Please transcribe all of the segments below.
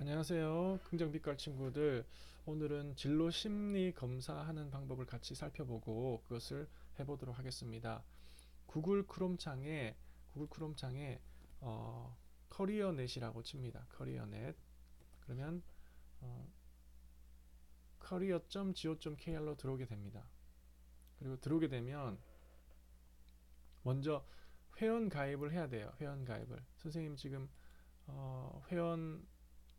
안녕하세요. 긍정빛깔 친구들. 오늘은 진로 심리 검사하는 방법을 같이 살펴보고 그것을 해보도록 하겠습니다. 구글 크롬 창에 구글 크롬 창에 어, 커리어넷이라고 칩니다. 커리어넷. 그러면 어, career.go.kr로 들어오게 됩니다. 그리고 들어오게 되면 먼저 회원 가입을 해야 돼요. 회원 가입을. 선생님 지금 어, 회원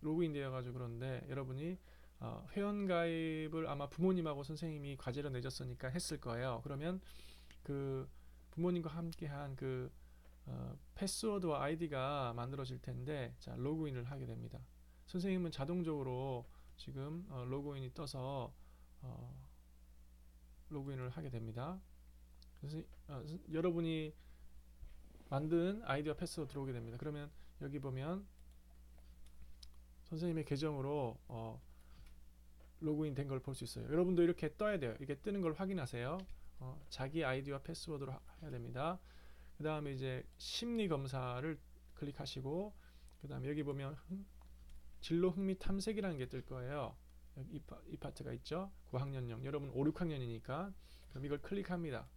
로그인 되어 가지고 그런데 여러분이 어, 회원 가입을 아마 부모님하고 선생님이 과제로 내줬으니까 했을 거예요. 그러면 그 부모님과 함께한 그 어, 패스워드와 아이디가 만들어질 텐데 자 로그인을 하게 됩니다. 선생님은 자동적으로 지금 어, 로그인이 떠서 어, 로그인을 하게 됩니다. 그래서 어, 선- 여러분이 만든 아이디와 패스워드 들어오게 됩니다. 그러면 여기 보면 선생님의 계정으로 어, 로그인 된 걸 볼 수 있어요. 여러분도 이렇게 떠야 돼요. 이게 뜨는 걸 확인하세요. 어, 자기 아이디와 패스워드로 하- 해야 됩니다. 그 다음에 이제 심리 검사를 클릭하시고 그 다음에 여기 보면 흥- 진로 흥미 탐색이라는 게 뜰 거예요. 이, 파, 이 파트가 있죠. 9학년용. 여러분 5, 6학년이니까 그럼 이걸 클릭합니다.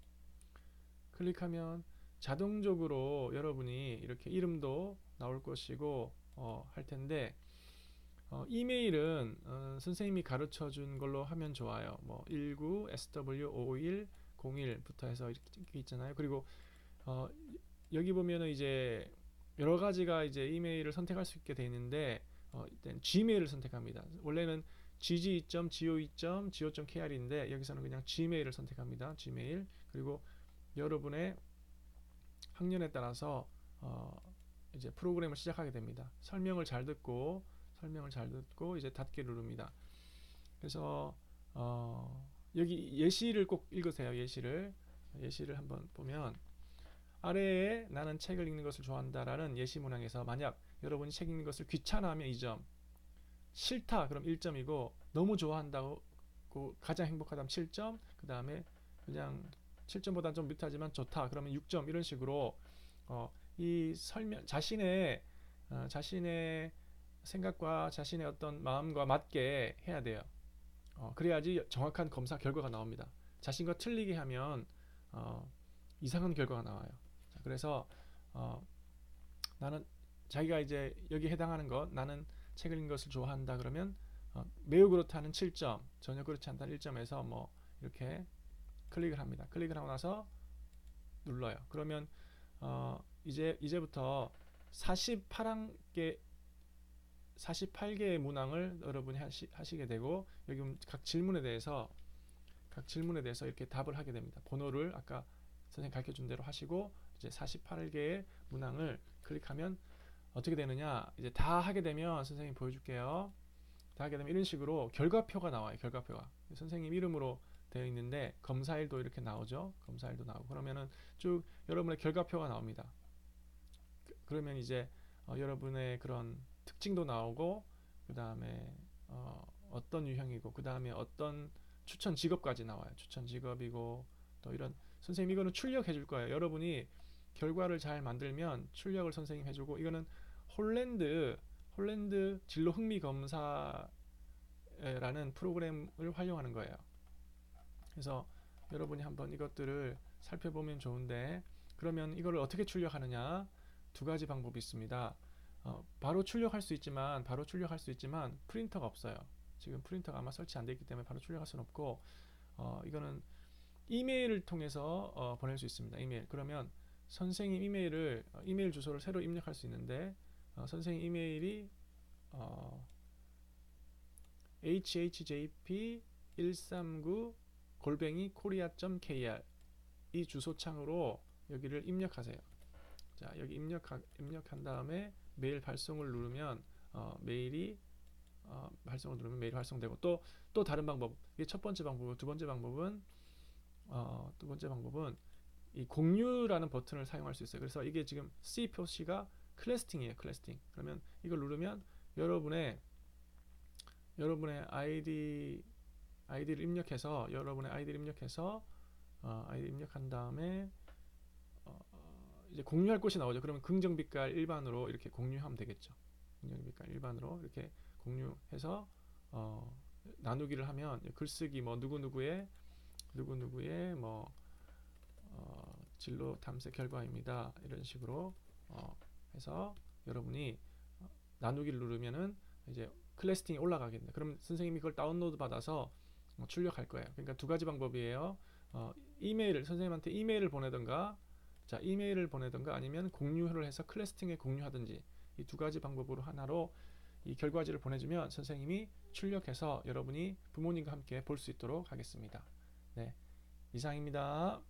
클릭하면 자동적으로 여러분이 이렇게 이름도 나올 것이고 어, 할 텐데 어, 이메일은 어, 선생님이 가르쳐 준 걸로 하면 좋아요. 뭐 19 SW 551 01부터 해서 이렇게 있잖아요. 그리고 어, 여기 보면은 이제 여러 가지가 이제 이메일을 선택할 수 있게 돼 있는데 어, 일단 Gmail을 선택합니다. 원래는 gg.go.go.kr인데 여기서는 그냥 Gmail을 선택합니다. Gmail 그리고 여러분의 학년에 따라서 어, 이제 프로그램을 시작하게 됩니다. 설명을 잘 듣고 설명을 잘 듣고 이제 닫기 누릅니다. 그래서 어, 여기 예시를 꼭 읽으세요. 예시를 예시를 한번 보면 아래에 나는 책을 읽는 것을 좋아한다라는 예시 문항에서 만약 여러분이 책 읽는 것을 귀찮아하면 2점, 싫다 그럼 1점이고 너무 좋아한다고 그 가장 행복하다면 7점, 그 다음에 그냥 7점보다 좀 밑하지만 좋다 그러면 6점 이런 식으로 어, 이 설명 자신의 어, 자신의 생각과 자신의 어떤 마음과 맞게 해야 돼요. 어, 그래야지 정확한 검사 결과가 나옵니다. 자신과 틀리게 하면 어, 이상한 결과가 나와요. 자, 그래서 어, 나는 자기가 이제 여기 해당하는 것 나는 책을 읽는 것을 좋아한다 그러면 어, 매우 그렇다는 7점, 전혀 그렇지 않다는 1점에서 뭐 이렇게 클릭을 합니다. 클릭을 하고 나서 눌러요. 그러면 어, 이제 이제부터 48개 48개의 문항을 여러분이 하시, 하시게 되고 여기 각 질문에 대해서 각 질문에 대해서 이렇게 답을 하게 됩니다. 번호를 아까 선생님 가르쳐 준 대로 하시고 이제 48개의 문항을 클릭하면 어떻게 되느냐 이제 다 하게 되면 선생님 보여줄게요. 다 하게 되면 이런 식으로 결과표가 나와요. 결과표가 선생님 이름으로 되어 있는데 검사일도 이렇게 나오죠. 검사일도 나오고 그러면은 쭉 여러분의 결과표가 나옵니다. 그- 그러면 이제 어, 여러분의 그런 특징도 나오고 그 다음에 어, 어떤 유형이고 그 다음에 어떤 추천 직업까지 나와요. 추천 직업이고 또 이런 선생님 이거는 출력해 줄 거예요. 여러분이 결과를 잘 만들면 출력을 선생님 해주고 이거는 홀랜드 홀랜드 진로 흥미 검사라는 프로그램을 활용하는 거예요. 그래서 여러분이 한번 이것들을 살펴보면 좋은데 그러면 이거를 어떻게 출력하느냐 두 가지 방법이 있습니다. 어, 바로 출력할 수 있지만 바로 출력할 수 있지만 프린터가 없어요. 지금 프린터가 아마 설치 안돼 있기 때문에 바로 출력할 수는 없고 어, 이거는 이메일을 통해서 어, 보낼 수 있습니다. 이메일 그러면 선생님 이메일을 어, 이메일 주소를 새로 입력할 수 있는데 어, 선생님 이메일이 어, hhjp139 골뱅이 korea.kr 이 주소창으로 여기를 입력하세요. 자 여기 입력하, 입력한 다음에 메일 발송을 누르면 어, 메일이 어, 발송을 누르면 메일 발송되고 또 또 다른 방법 이게 첫 번째 방법이고 두 번째 방법은 어, 두 번째 방법은 이 공유라는 버튼을 사용할 수 있어요. 그래서 이게 지금 C 표시가 클래스팅이에요. 클래스팅. 그러면 이걸 누르면 여러분의 여러분의 아이디 아이디를 입력해서 여러분의 아이디를 입력해서 어, 아이디 입력한 다음에 어, 이제 공유할 곳이 나오죠. 그러면 긍정 빛깔 일반으로 이렇게 공유하면 되겠죠. 학년이니까 일반으로 이렇게 공유해서 어, 나누기를 하면 글쓰기 뭐 누구 누구의 누구 누구의 뭐 어, 진로 탐색 결과입니다. 이런 식으로 어, 해서 여러분이 어, 나누기를 누르면은 이제 클래스팅이 올라가겠네. 그럼 선생님이 그걸 다운로드 받아서 어, 출력할 거예요. 그러니까 두 가지 방법이에요. 어, 이메일을 선생님한테 이메일을 보내든가 자 이메일을 보내든가 아니면 공유를 해서 클래스팅에 공유하든지 이 두 가지 방법으로 하나로 이 결과지를 보내주면 선생님이 출력해서 여러분이 부모님과 함께 볼 수 있도록 하겠습니다. 네, 이상입니다.